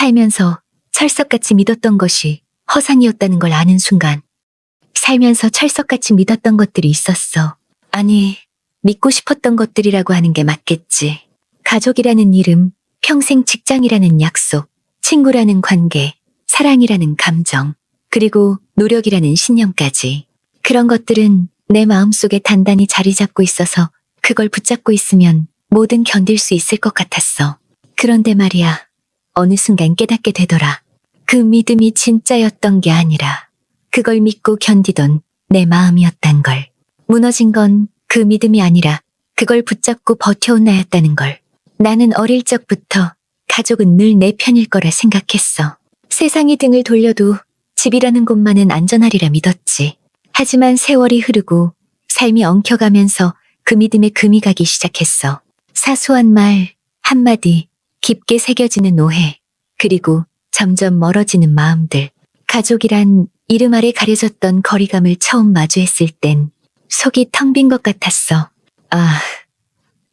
살면서 철석같이 믿었던 것이 허상이었다는 걸 아는 순간 살면서 철석같이 믿었던 것들이 있었어. 아니, 믿고 싶었던 것들이라고 하는 게 맞겠지. 가족이라는 이름, 평생 직장이라는 약속, 친구라는 관계, 사랑이라는 감정, 그리고 노력이라는 신념까지. 그런 것들은 내 마음속에 단단히 자리 잡고 있어서 그걸 붙잡고 있으면 뭐든 견딜 수 있을 것 같았어. 그런데 말이야, 어느 순간 깨닫게 되더라. 그 믿음이 진짜였던 게 아니라 그걸 믿고 견디던 내 마음이었단 걸. 무너진 건 그 믿음이 아니라 그걸 붙잡고 버텨온 나였다는 걸. 나는 어릴 적부터 가족은 늘 내 편일 거라 생각했어. 세상이 등을 돌려도 집이라는 곳만은 안전하리라 믿었지. 하지만 세월이 흐르고 삶이 엉켜가면서 그 믿음에 금이 가기 시작했어. 사소한 말, 한마디, 깊게 새겨지는 오해, 그리고 점점 멀어지는 마음들. 가족이란 이름 아래 가려졌던 거리감을 처음 마주했을 땐 속이 텅 빈 것 같았어. 아,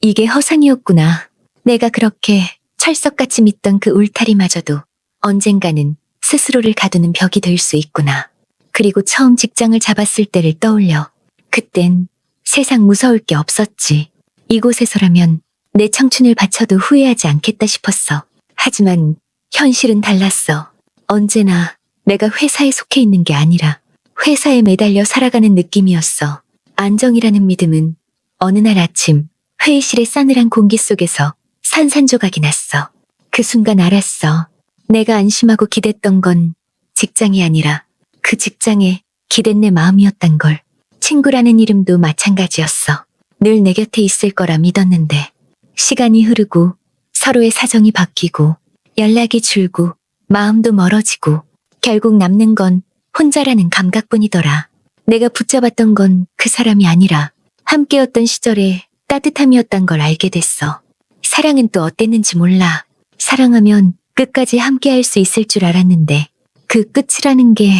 이게 허상이었구나. 내가 그렇게 철석같이 믿던 그 울타리마저도 언젠가는 스스로를 가두는 벽이 될 수 있구나. 그리고 처음 직장을 잡았을 때를 떠올려. 그땐 세상 무서울 게 없었지. 이곳에서라면 내 청춘을 바쳐도 후회하지 않겠다 싶었어. 하지만 현실은 달랐어. 언제나 내가 회사에 속해 있는 게 아니라 회사에 매달려 살아가는 느낌이었어. 안정이라는 믿음은 어느 날 아침 회의실의 싸늘한 공기 속에서 산산조각이 났어. 그 순간 알았어. 내가 안심하고 기댔던 건 직장이 아니라 그 직장에 기댄 내 마음이었단 걸. 친구라는 이름도 마찬가지였어. 늘 내 곁에 있을 거라 믿었는데 시간이 흐르고 서로의 사정이 바뀌고 연락이 줄고 마음도 멀어지고 결국 남는 건 혼자라는 감각뿐이더라. 내가 붙잡았던 건 그 사람이 아니라 함께였던 시절의 따뜻함이었단 걸 알게 됐어. 사랑은 또 어땠는지 몰라. 사랑하면 끝까지 함께할 수 있을 줄 알았는데 그 끝이라는 게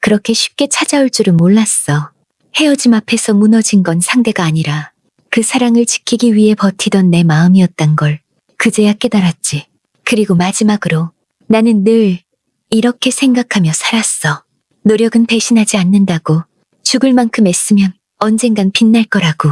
그렇게 쉽게 찾아올 줄은 몰랐어. 헤어짐 앞에서 무너진 건 상대가 아니라 그 사랑을 지키기 위해 버티던 내 마음이었단 걸 그제야 깨달았지. 그리고 마지막으로 나는 늘 이렇게 생각하며 살았어. 노력은 배신하지 않는다고 죽을 만큼 애쓰면 언젠간 빛날 거라고.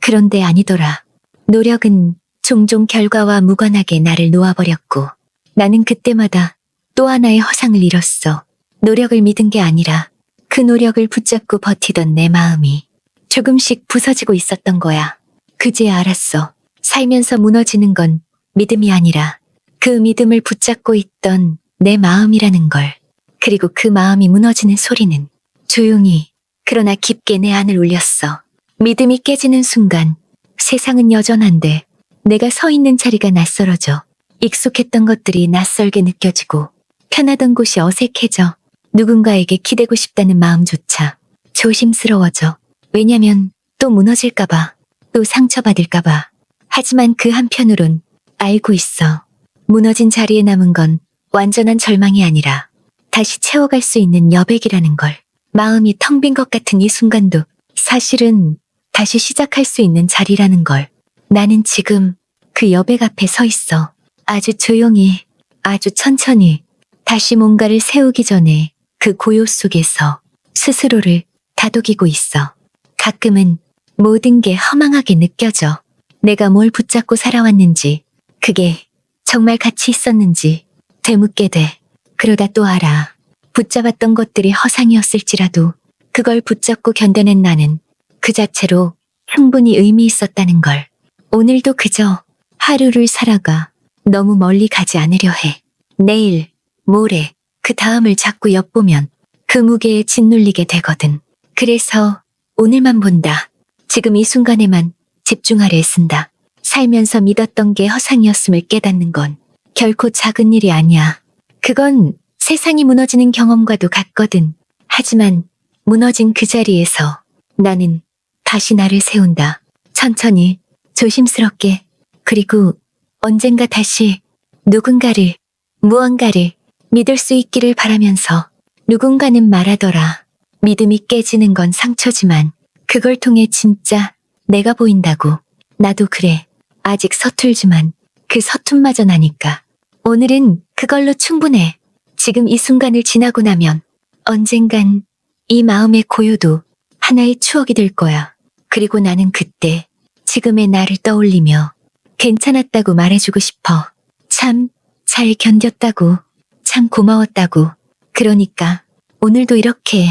그런데 아니더라. 노력은 종종 결과와 무관하게 나를 놓아버렸고 나는 그때마다 또 하나의 허상을 잃었어. 노력을 믿은 게 아니라 그 노력을 붙잡고 버티던 내 마음이 조금씩 부서지고 있었던 거야. 그제야 알았어. 살면서 무너지는 건 믿음이 아니라 그 믿음을 붙잡고 있던 내 마음이라는 걸. 그리고 그 마음이 무너지는 소리는 조용히 그러나 깊게 내 안을 울렸어. 믿음이 깨지는 순간 세상은 여전한데 내가 서 있는 자리가 낯설어져. 익숙했던 것들이 낯설게 느껴지고 편하던 곳이 어색해져. 누군가에게 기대고 싶다는 마음조차 조심스러워져. 왜냐면 또 무너질까봐, 또 상처받을까봐. 하지만 그 한편으론 알고 있어. 무너진 자리에 남은 건 완전한 절망이 아니라 다시 채워갈 수 있는 여백이라는 걸. 마음이 텅 빈 것 같은 이 순간도 사실은 다시 시작할 수 있는 자리라는 걸. 나는 지금 그 여백 앞에 서 있어. 아주 조용히, 아주 천천히, 다시 뭔가를 세우기 전에 그 고요 속에서 스스로를 다독이고 있어. 가끔은 모든 게 허망하게 느껴져. 내가 뭘 붙잡고 살아왔는지, 그게 정말 가치 있었는지 되묻게 돼. 그러다 또 알아. 붙잡았던 것들이 허상이었을지라도 그걸 붙잡고 견뎌낸 나는 그 자체로 충분히 의미 있었다는 걸. 오늘도 그저 하루를 살아가 너무 멀리 가지 않으려 해. 내일, 모레, 그 다음을 자꾸 엿보면 그 무게에 짓눌리게 되거든. 그래서 오늘만 본다. 지금 이 순간에만 집중하려 애쓴다. 살면서 믿었던 게 허상이었음을 깨닫는 건 결코 작은 일이 아니야. 그건 세상이 무너지는 경험과도 같거든. 하지만 무너진 그 자리에서 나는 다시 나를 세운다. 천천히, 조심스럽게, 그리고 언젠가 다시 누군가를, 무언가를 믿을 수 있기를 바라면서 누군가는 말하더라. 믿음이 깨지는 건 상처지만 그걸 통해 진짜 내가 보인다고. 나도 그래. 아직 서툴지만 그 서툰마저 나니까. 오늘은 그걸로 충분해. 지금 이 순간을 지나고 나면 언젠간 이 마음의 고요도 하나의 추억이 될 거야. 그리고 나는 그때 지금의 나를 떠올리며 괜찮았다고 말해주고 싶어. 참 잘 견뎠다고. 참 고마웠다고. 그러니까 오늘도 이렇게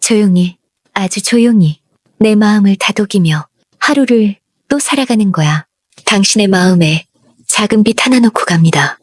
조용히, 아주 조용히 내 마음을 다독이며 하루를 또 살아가는 거야. 당신의 마음에 작은 빛 하나 놓고 갑니다.